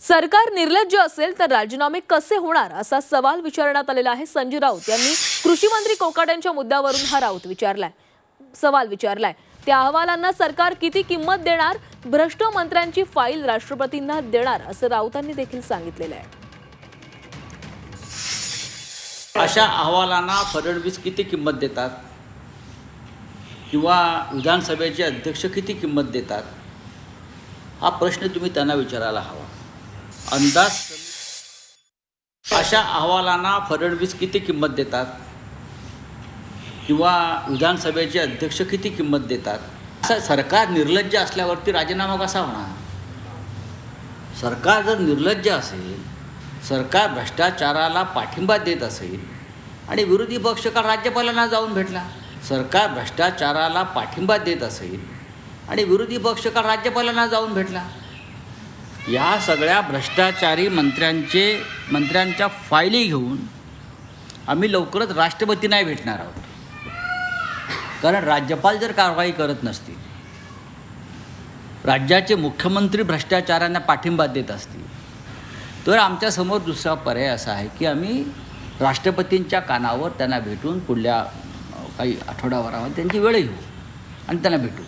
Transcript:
सरकार निर्लज्ज असेल तर राजीनामे कसे होणार असा सवाल विचारण्यात आलेला आहे संजय राऊत यांनी. कृषी मंत्री कोकाट्यांच्या मुद्द्यावरून हा राऊत विचारलाय. सवाल विचारलाय. त्या अहवालांना सरकार किती किंमत देणार? भ्रष्ट मंत्र्यांची फाईल राष्ट्रपतींना देणार असं राऊतांनी देखील सांगितलेलं आहे. अशा अहवालांना फडणवीस किती किंमत देतात? किंवा विधानसभेचे अध्यक्ष किती किंमत देतात? हा प्रश्न तुम्ही त्यांना विचारायला हवा. अंदाज अशा अहवालांना फडणवीस किती किंमत देतात? किंवा विधानसभेचे अध्यक्ष किती किंमत देतात? असं सरकार निर्लज्ज असल्यावरती राजीनामा कसा होणार? सरकार जर निर्लज्ज असेल सरकार भ्रष्टाचाराला पाठिंबा देत असेल आणि विरोधी पक्ष काल राज्यपालांना जाऊन भेटला सरकार भ्रष्टाचाराला पाठिंबा देत असेल आणि विरोधी पक्ष काल राज्यपालांना जाऊन भेटला या सगळ्या भ्रष्टाचारी मंत्र्यांचे मंत्र्यांच्या फायली घेऊन आम्ही लवकरच राष्ट्रपती नाही भेटणार आहोत. कारण राज्यपाल जर कारवाई करत नसतील राज्याचे मुख्यमंत्री भ्रष्टाचारांना पाठिंबा देत असतील तर आमच्यासमोर दुसरा पर्याय असा आहे की आम्ही राष्ट्रपतींच्या कानावर त्यांना भेटून पुढल्या काही आठवडाभरामध्ये त्यांची वेळ घेऊ आणि त्यांना भेटू.